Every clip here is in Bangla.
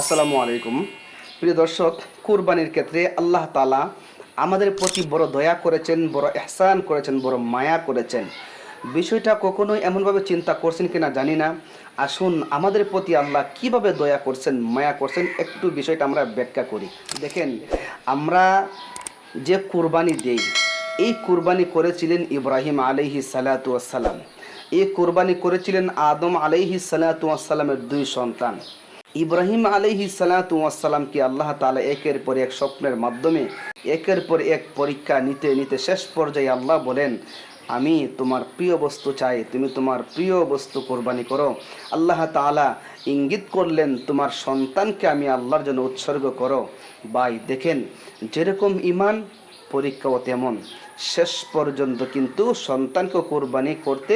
আসসালামু আলাইকুম। প্রিয় দর্শক, কুরবানির ক্ষেত্রে আল্লাহ তালা আমাদের প্রতি বড় দয়া করেছেন, বড় এহসান করেছেন, বড় মায়া করেছেন। বিষয়টা কখনোই এমনভাবে চিন্তা করছেন কিনা জানি না। আসুন, আমাদের প্রতি আল্লাহ কীভাবে দয়া করছেন, মায়া করছেন, একটু বিষয়টা আমরা ব্যাখ্যা করি। দেখেন, আমরা যে কুরবানি দেই, এই কুরবানি করেছিলেন ইব্রাহিম আলাইহি সালাতু এই কুরবানি করেছিলেন আদম আলাইহি সালাতু আসসালামের দুই সন্তান। ইব্রাহিম আলাইহি সালাতামকে আল্লাহ তালা একের পর এক স্বপ্নের মাধ্যমে, একের পর এক পরীক্ষা নিতে নিতে শেষ পর্যায়ে আল্লাহ বলেন, আমি তোমার প্রিয় বস্তু চাই, তুমি তোমার প্রিয় বস্তু কোরবানি করো। আল্লাহ তালা ইঙ্গিত করলেন, তোমার সন্তানকে আমি আল্লাহর জন্য উৎসর্গ করো। বাই দেখেন, যেরকম ইমান পরীক্ষাও তেমন। শেষ পর্যন্ত কিন্তু সন্তানকে কোরবানি করতে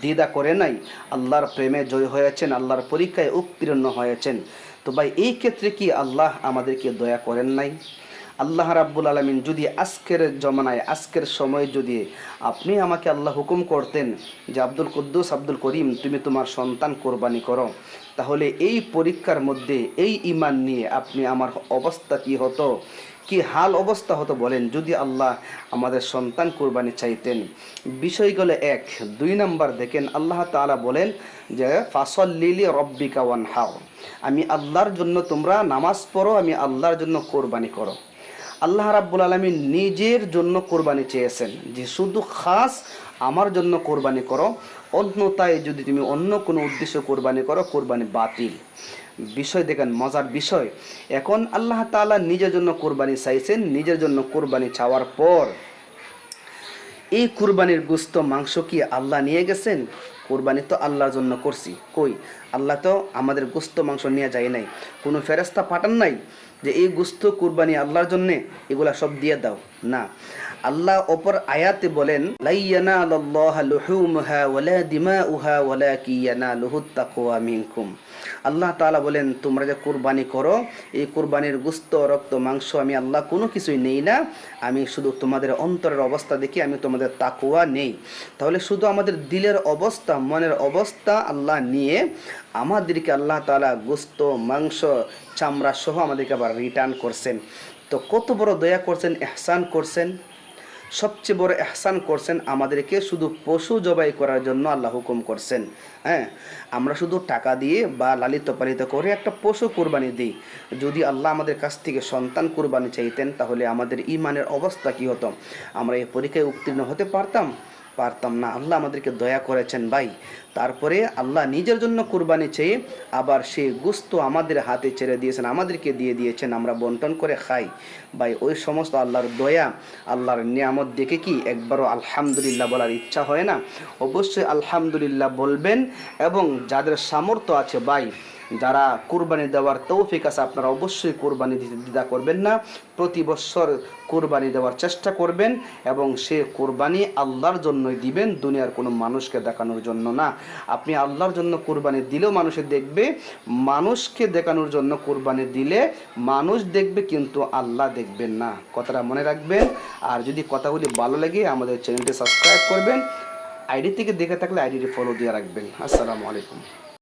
দ্বিধা করে নাই। আল্লাহর প্রেমে জয় হয়েছেন, আল্লাহর পরীক্ষায় উত্তীর্ণ হয়েছেন। তো ভাই, এই ক্ষেত্রে কি আল্লাহ আমাদেরকে দয়া করেন নাই? আল্লাহ রাব্বুল আলমিন যদি আজকের জমানায়, আজকের সময়ে যদি আপনি আমাকে আল্লাহ হুকুম করতেন যে, আব্দুল কুদ্দুস, আব্দুল করিম, তুমি তোমার সন্তান কোরবানি করো, তাহলে এই পরীক্ষার মধ্যে, এই ইমান নিয়ে আপনি আমার অবস্থা কি হতো? কি হাল অবস্থা হতো বলেন? যদি আল্লাহ আমাদের সন্তান কোরবানি চাইতেন। বিষয়গুলো এক। দুই নাম্বার দেখেন, আল্লাহ তাআলা বলেন যে ফাসল্লিলি রব্বিকা ওয়ান হাও আমি আল্লাহর জন্য তোমরা নামাজ পড়ো, আমি আল্লাহর জন্য কোরবানি করো। আল্লাহ রাব্বুল আলমী নিজের জন্য কোরবানি চেয়েছেন যে শুধু খাস আমার জন্য কোরবানি করো, অন্যতায় যদি তুমি অন্য কোনো উদ্দেশ্য কোরবানি করো, কোরবানি বাতিল। বিষয় দেখেন, মজার বিষয়। এখন আল্লাহ তালা নিজের জন্য কোরবানি চাইছেন, নিজের জন্য কোরবানি চাওয়ার পর এই কুরবানির গুস্ত, মাংস কি আল্লাহ নিয়ে গেছেন? কোরবানি তো আল্লাহর জন্য করছি। কই? আল্লাহ তো আমাদের গুস্ত, মাংস নিয়ে যায় নাই। কোনো ফেরস্তা পাঠান নাই যে এই গুস্ত, কুরবানি আল্লাহর জন্যে, এগুলা সব দিয়ে দাও। না। আল্লাহ অপর আয়াতে বলেন লাইয়ানা আল্লাহ তাআলা বলেন, তোমরা যে কুরবানি করো, এই কুরবানির গুস্ত, রক্ত, মাংস আমি আল্লাহ কোনো কিছুই নেই না। আমি শুধু তোমাদের অন্তরের অবস্থা দেখি, আমি তোমাদের তাকুয়া নেই। তাহলে শুধু আমাদের দিলের অবস্থা, মনের অবস্থা আল্লাহ নিয়ে আমাদেরকে আল্লাহ তালা গুস্ত, মাংস চামড়া সহ আমাদেরকে আবার রিটার্ন করছেন। তো কত বড় দয়া করছেন, এহসান করছেন। সবচেয়ে বড় এহসান করছেন আমাদেরকে শুধু পশু জবাই করার জন্য আল্লাহ হুকুম করছেন। হ্যাঁ আমরা শুধু টাকা দিয়ে বা লালিত পালিত করে একটা পশু কোরবানি দিই। যদি আল্লাহ আমাদের কাছ থেকে সন্তান কোরবানি চাইতেন, তাহলে আমাদের ইমানের অবস্থা কী হতো? আমরা এই পরীক্ষায় উত্তীর্ণ হতে পারতাম? পারতাম না। আল্লাহ আমাদেরকে দয়া করেছেন ভাই। তারপরে আল্লাহ নিজের জন্য কুরবানি চেয়ে আবার সে গুস্ত আমাদের হাতে ছেড়ে দিয়েছেন, আমাদেরকে দিয়ে দিয়েছেন, আমরা বন্টন করে খাই। ভাই, ওই সমস্ত আল্লাহর দয়া, আল্লাহর নিয়ামত দেখে কি একবারও আলহামদুলিল্লাহ বলার ইচ্ছা হয় না? অবশ্যই আলহামদুলিল্লাহ বলবেন এবং যাদের সামর্থ্য আছে ভাই যারা কোরবানি দেওয়ার তৌফিক আছে, আপনারা অবশ্যই কোরবানি দিতে দ্বিধা করবেন না। প্রতি বছর কোরবানি দেওয়ার চেষ্টা করবেন এবং সে কোরবানি আল্লাহর জন্যই দিবেন, দুনিয়ার কোনো মানুষকে দেখানোর জন্য না। আপনি আল্লাহর জন্য কোরবানি দিলেও মানুষে দেখবে, মানুষকে দেখানোর জন্য কোরবানি দিলে মানুষ দেখবে, কিন্তু আল্লাহ দেখবেন না। কথাটা মনে রাখবেন। আর যদি কথাগুলি ভালো লাগে, আমাদের চ্যানেলটি সাবস্ক্রাইব করবেন। আইডি থেকে দেখে থাকলে আইডিটি ফলো দিয়ে রাখবেন। আসসালামু আলাইকুম।